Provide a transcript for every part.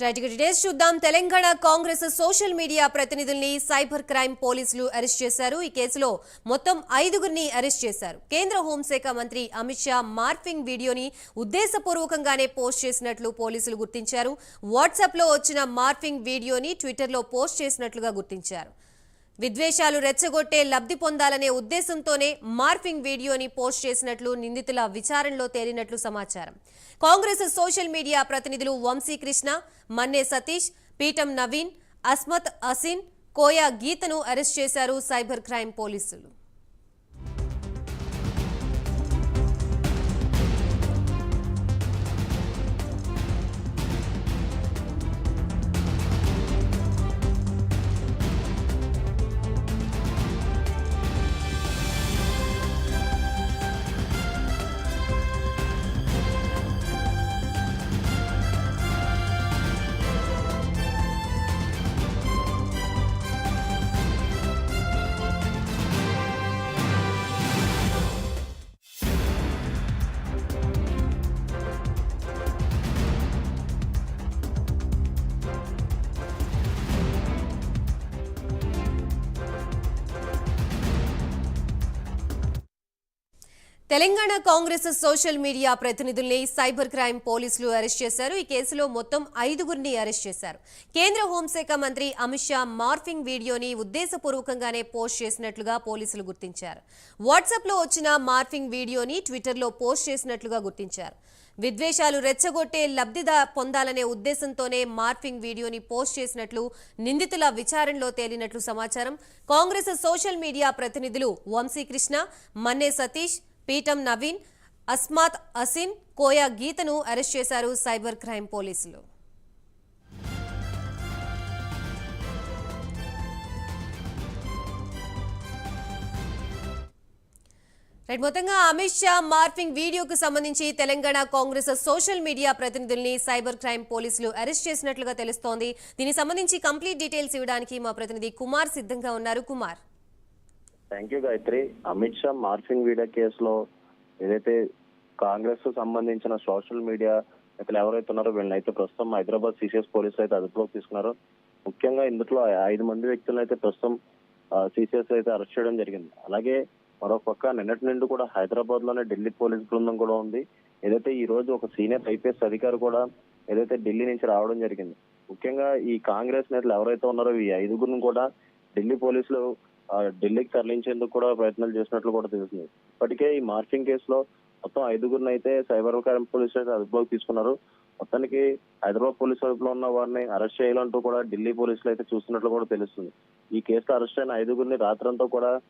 Right details చూద్దాం. Telangana Congress social media ప్రతినిధుల్ని cyber crime పోలీసులు అరెస్ట్ చేశారు. ఈ కేసులో మొత్తం ఐదుగురిని అరెస్ట్ చేశారు. కేంద్ర హోంశాఖ మంత్రి అమిత్ షా మార్ఫింగ్ వీడియోని ఉద్దేశపూర్వకంగానే పోస్ట్ చేసినట్లు పోలీసులు గుర్తించారు. వాట్సాప్లో వచ్చిన మార్ఫింగ్ వీడియోని ట్విట్టర్లో పోస్ట్ చేసినట్లుగా గుర్తించారు. విద్వేషాలు రెచ్చగొట్టే లబ్ధి పొందాలనే ఉద్దేశంతోనే మార్ఫింగ్ వీడియోని పోస్ట్ చేసినట్లు నిందితుల విచారణలో తేలినట్లు సమాచారం. కాంగ్రెస్ సోషల్ మీడియా ప్రతినిధులు వంశీకృష్ణ మన్నే సతీష్ పీఠం నవీన్ అస్మత్ అసిన్ కోయా గీతను అరెస్ట్ చేశారు సైబర్ క్రైమ్ పోలీసులు. తెలంగాణ కాంగ్రెస్ సోషల్ మీడియా ప్రతినిధుల్ని సైబర్ క్రైమ్ పోలీసులు అరెస్ట్ చేశారు. ఈ కేసులో మొత్తం ఐదుగురిని అరెస్ట్ చేశారు. కేంద్ర హోంశాఖ మంత్రి అమిత్ షా మార్ఫింగ్ వీడియోని ఉద్దేశపూర్వకంగానే పోస్ట్ చేసినట్లుగా పోలీసులు గుర్తించారు. వాట్సాప్లో వచ్చిన మార్ఫింగ్ వీడియోని ట్విట్టర్లో పోస్ట్ చేసినట్లుగా గుర్తించారు. విద్వేషాలు రెచ్చగొట్టే లబ్ధిదా పొందాలనే ఉద్దేశంతోనే మార్ఫింగ్ వీడియోని పోస్ట్ చేసినట్లు నిందితుల విచారణలో తేలినట్లు సమాచారం. కాంగ్రెస్ సోషల్ మీడియా ప్రతినిధులు వంశీకృష్ణ మన్నే సతీష్ పీఠం నవీన్ అస్మాత్ అసిన్ కోయా గీతను అరెస్ట్ చేశారు సైబర్ క్రైమ్ పోలీసులు. రైట్ మొత్తంగా అమిత్ షా మార్ఫింగ్ వీడియోకు సంబంధించి తెలంగాణ కాంగ్రెస్ సోషల్ మీడియా ప్రతినిధుల్ని సైబర్ క్రైమ్ పోలీసులు అరెస్ట్ చేసినట్లుగా తెలుస్తోంది. దీనికి సంబంధించి కంప్లీట్ డీటెయిల్స్ ఇవ్వడానికి మా ప్రతినిధి కుమార్ సిద్ధంగా ఉన్నారు. Kumar. Thank you Gayatri Amit Shah morphing video కేసులో ఏదైతే కాంగ్రెస్కు సంబంధించిన సోషల్ మీడియా నేతలు ఎవరైతే ఉన్నారో వీళ్ళని అయితే ప్రస్తుతం హైదరాబాద్ సిసిఎస్ పోలీసులు అయితే అదుపులోకి తీసుకున్నారు. ముఖ్యంగా ఇందులో ఐదు మంది వ్యక్తులను అయితే ప్రస్తుతం సిసిఎస్ అయితే అరెస్ట్ చేయడం జరిగింది. అలాగే మరో పక్క నిన్నటి నుండి కూడా హైదరాబాద్లోనే ఢిల్లీ పోలీస్ బృందం కూడా ఉంది. ఏదైతే ఈ రోజు ఒక సీనియర్ ఐపీఎస్ అధికారి కూడా ఏదైతే ఢిల్లీ నుంచి రావడం జరిగింది. ముఖ్యంగా ఈ కాంగ్రెస్ నేతలు ఎవరైతే ఉన్నారో ఈ ఐదుగురిని కూడా ఢిల్లీ పోలీసులు ఢిల్లీకి తరలించేందుకు కూడా ప్రయత్నాలు చేసినట్లు కూడా తెలుస్తుంది. ఇప్పటికే ఈ మార్ఫింగ్ కేసులో మొత్తం ఐదుగురిని అయితే సైబర్ క్రైమ్ పోలీసులు అయితే అదుపులోకి తీసుకున్నారు. మొత్తానికి హైదరాబాద్ పోలీస్ వైపులో ఉన్న వారిని అరెస్ట్ చేయాలంటూ కూడా ఢిల్లీ పోలీసులు అయితే చూస్తున్నట్లు కూడా తెలుస్తుంది. ఈ కేసులో అరెస్ట్ అయిన ఐదుగురిని రాత్రంతా కూడా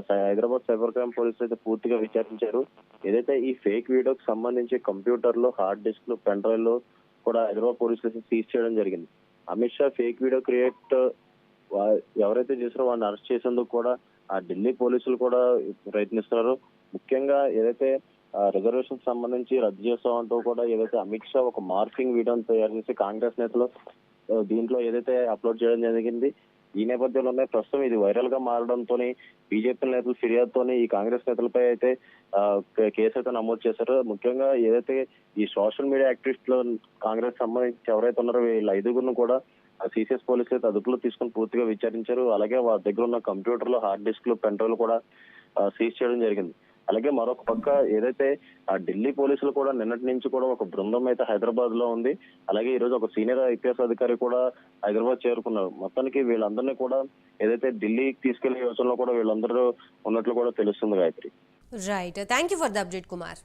సై- హైదరాబాద్ సైబర్ క్రైమ్ పోలీసులు అయితే పూర్తిగా విచారించారు. ఏదైతే ఈ ఫేక్ వీడియోకి సంబంధించి కంప్యూటర్లు హార్డ్ డిస్క్లు పెన్ డ్రైవ్లు కూడా హైదరాబాద్ పోలీసులు అయితే సీజ్ చేయడం జరిగింది. Amit Shah fake video create ఎవరైతే చేసారో వాడిని అరెస్ట్ చేసేందుకు కూడా ఆ ఢిల్లీ పోలీసులు కూడా ప్రయత్నిస్తున్నారు. ముఖ్యంగా ఏదైతే రిజర్వేషన్ సంబంధించి రద్దు చేస్తామంటూ కూడా ఏదైతే అమిత్ షా ఒక మార్కింగ్ వీడియోని తయారు చేసి కాంగ్రెస్ నేతలు దీంట్లో ఏదైతే అప్లోడ్ చేయడం జరిగింది ఈ నేపథ్యంలోనే ప్రస్తుతం ఇది వైరల్గా మారడంతో బీజేపీ నేతల ఫిర్యాదుతోని ఈ కాంగ్రెస్ నేతలపై అయితే కేసు అయితే నమోదు చేశారు. ముఖ్యంగా ఏదైతే ఈ సోషల్ మీడియా యాక్టివిస్టులు కాంగ్రెస్ సంబంధించి ఎవరైతే ఉన్నారో వీళ్ళ ఐదుగురును కూడా సిసిఎస్ పోలీసులు అయితే అదుపులో తీసుకుని పూర్తిగా విచారించారు. అలాగే వారి దగ్గర ఉన్న కంప్యూటర్లు హార్డ్ డిస్క్లు పెన్ డ్రైవ్లు కూడా సీజ్ చేయడం జరిగింది. అలాగే మరొక పక్క ఏదైతే ఆ ఢిల్లీ పోలీసులు కూడా నిన్నటి నుంచి కూడా ఒక బృందం అయితే హైదరాబాద్లో ఉంది. అలాగే ఈ రోజు ఒక సీనియర్ ఐపీఎస్ అధికారి కూడా హైదరాబాద్ చేరుకున్నారు. మొత్తానికి వీళ్ళందరినీ కూడా ఏదైతే ఢిల్లీకి తీసుకెళ్ళే యోచనలో కూడా వీళ్ళందరూ ఉన్నట్లు కూడా తెలుస్తుంది Gayatri. Right thank you for the update Kumar